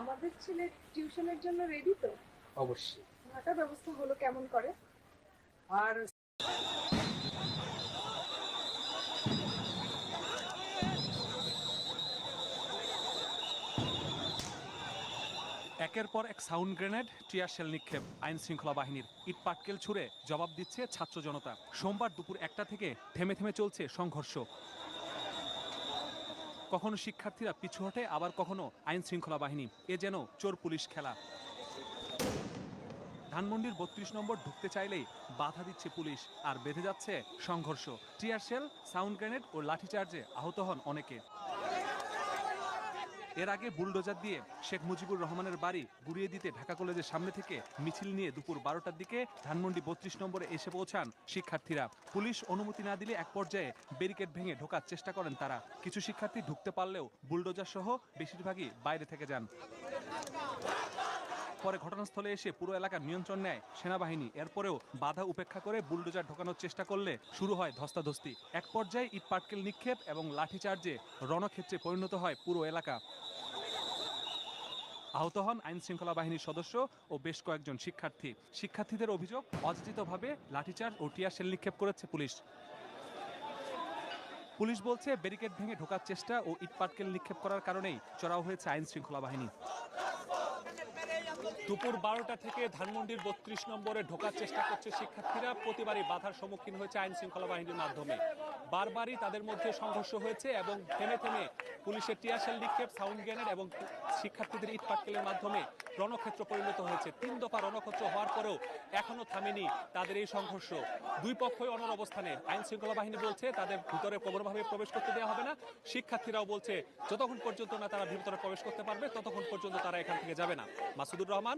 আমাদের ছেলে টিউশনের জন্য রেডি তো? অবশ্যই। থাকার ব্যবস্থা হলো কেমন করে? আর একের পর এক সাউন্ড গ্রেনেড টিয়ার শেল নিক্ষেপ আইন শৃঙ্খলা বাহিনীর ইট পাটকেল ছুড়ে জবাব দিচ্ছে ছাত্র জনতা। সোমবার দুপুর একটা থেকে থেমে থেমে চলছে সংঘর্ষ। কখনো শিক্ষার্থীরা পিছু হটে, আবার কখনো আইন শৃঙ্খলা বাহিনী। এ যেন চোর পুলিশ খেলা। ধানমন্ডির বত্রিশ নম্বর ঢুকতে চাইলেই বাধা দিচ্ছে পুলিশ, আর বেঁধে যাচ্ছে সংঘর্ষ। টিয়ার সেল সাউন্ড গ্রেনেড ও লাঠিচার্জে আহত হন অনেকে। এর আগে বুলডোজার দিয়ে শেখ মুজিবুর রহমানের বাড়ি গুড়িয়ে দিতে ঢাকা কলেজের সামনে থেকে মিছিল নিয়ে দুপুর বারোটার দিকে ধানমন্ডি বত্রিশ নম্বরে এসে পৌঁছান শিক্ষার্থীরা। পুলিশ অনুমতি না দিলে এক পর্যায়ে ব্যারিকেড ভেঙে ঢোকার চেষ্টা করেন তারা। কিছু শিক্ষার্থী ঢুকতে পারলেও বুলডোজার সহ বেশিরভাগই বাইরে থেকে যান। পরে ঘটনাস্থলে এসে পুরো এলাকার নিয়ন্ত্রণ নেয় সেনাবাহিনী। এরপরেও বাধা উপেক্ষা করে বুলডোজার ঢোকানোর চেষ্টা করলে শুরু হয় ধস্তাধস্তি। এক পর্যায়ে ইট পাটকেল নিক্ষেপ এবং লাঠিচার্জে রণক্ষেত্রে পরিণত হয় পুরো এলাকা। আহত হন আইন শৃঙ্খলা বাহিনীর সদস্য ও বেশ কয়েকজন শিক্ষার্থী। শিক্ষার্থীদের অভিযোগ, অযাচিতভাবে লাঠিচার ও টিয়া সেল নিক্ষেপ করেছে পুলিশ। পুলিশ বলছে, ব্যারিকেড ভেঙে ঢোকার চেষ্টা ও ইটপাটকেল নিক্ষেপ করার কারণেই চড়াও হয়েছে আইন শৃঙ্খলা বাহিনী। দুপুর বারোটা থেকে ধানমন্ডির বত্রিশ নম্বরে ঢোকার চেষ্টা করছে শিক্ষার্থীরা। প্রতিবারই বাধার সম্মুখীন হয়েছে আইন শৃঙ্খলা বাহিনীর মাধ্যমে। বারবারই তাদের মধ্যে সংঘর্ষ হয়েছে এবং থেমে থেমে পুলিশের টিয়ারশেল নিক্ষেপ, সাউন্ড গ্রেনেড এবং শিক্ষার্থীদের ইট পাটকেলের মাধ্যমে রণক্ষেত্র পরিণত হয়েছে। তিন দফা রণক্ষেত্র হওয়ার পরেও এখনও থামেনি তাদের এই সংঘর্ষ। দুই পক্ষই অনর অবস্থানে। আইন শৃঙ্খলা বাহিনী বলছে, তাদের ভিতরে প্রবলভাবে প্রবেশ করতে দেওয়া হবে না। শিক্ষার্থীরাও বলছে, যতক্ষণ পর্যন্ত না তারা ভিতরে প্রবেশ করতে পারবে, ততক্ষণ পর্যন্ত তারা এখান থেকে যাবে না। মাসুদুর রহমান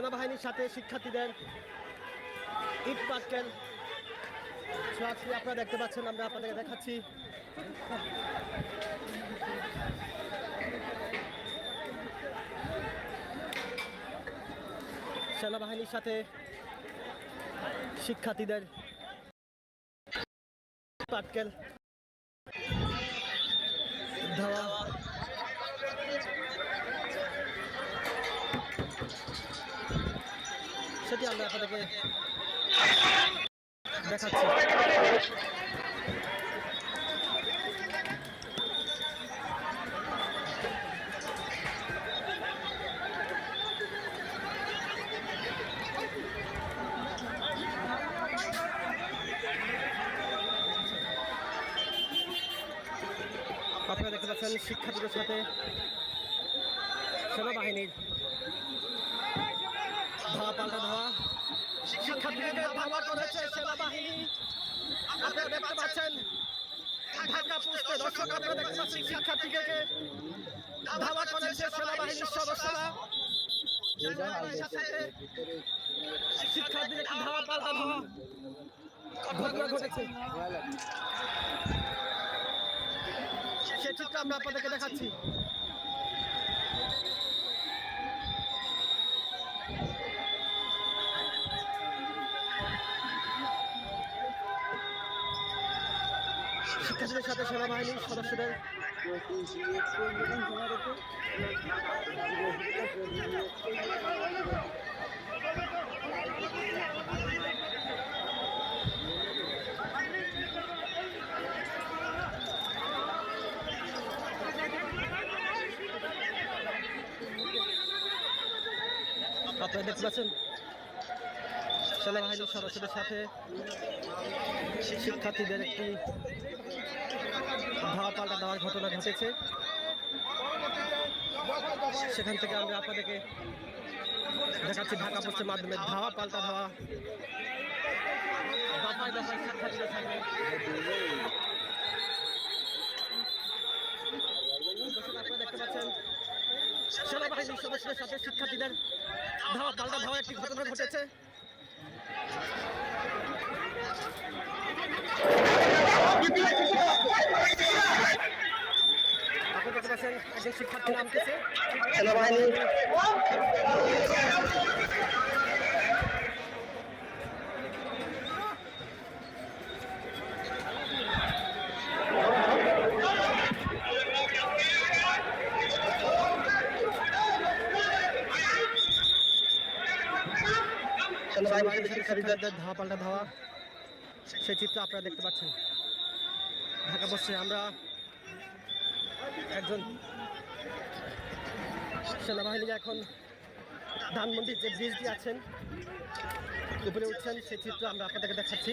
সেনাবাহিনীর সাথে শিক্ষার্থীদের ইট পাটকেল সরাসরি আপনারা দেখতে পাচ্ছেন, আমরা আপনাদেরকে দেখাচ্ছি। সেনাবাহিনীর সাথে শিক্ষার্থীদের পাটকেল ধাওয়া সেটি আমরা আপনাদেরকে দেখাচ্ছি। আপনারা দেখতে পাচ্ছেন শিক্ষার্থীদের সাথে সেনাবাহিনীর ধাওয়া পাল্টা ধাওয়া শিক্ষার্থীদের ধাওয়া করেছে সেনাবাহিনী। আপনারা দেখতে পাচ্ছেন, ঢাকা পুষতে দর্শক আপনারা দেখতে পাচ্ছেন শিক্ষার্থীকে ধাওয়া করেছে সেনাবাহিনীর সদস্যরা। শিক্ষার্থীদের ধাওয়া পাল্টা ধাওয়া ঘটনা ঘটেছে। সে চিত্র আমরা আপনাদেরকে দেখাচ্ছি। শিশুদের সাথে সেনাবাহিনীর সদস্যদের আপনারা দেখতে পাচ্ছেন সেনাবাহিনীর সদস্যদের সাথে শিক্ষার্থীদের একটি ধাওয়া পাল্টা দেওয়ার ঘটনা ঘটেছে। সেখান থেকে আমরা আপনাদেরকে দেখাচ্ছি, ঢাকা পোস্টের মাধ্যমে ধাওয়া পাল্টা ধাওয়া। দফায় দফায় শিক্ষার্থীদের সাথে। আপনারা দেখতে পাচ্ছেন সেনাবাহিনীর সদস্যদের সাথে শিক্ষার্থীদের ধাওয়া পাল্টা ধাওয়া একটি ঘটনা ঘটেছে। শিক্ষার্থী নামতেছে। সেনাবাহিনী। শিক্ষার্থীদের ধাওয়া পাল্টা ধাওয়া সেই চিত্র আপনারা দেখতে পাচ্ছেন। ঢাকা বসছে আমরা একজন সেনাবাহিনী এখন ধানমন্ডির যে ব্রিজটি আছেন উপরে উঠছেন সেই চিত্র আমরা আপনাদেরকে দেখাচ্ছি।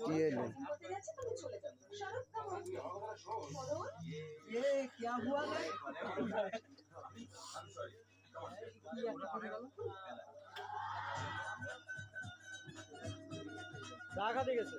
কি এলো? ঢাকা গেছে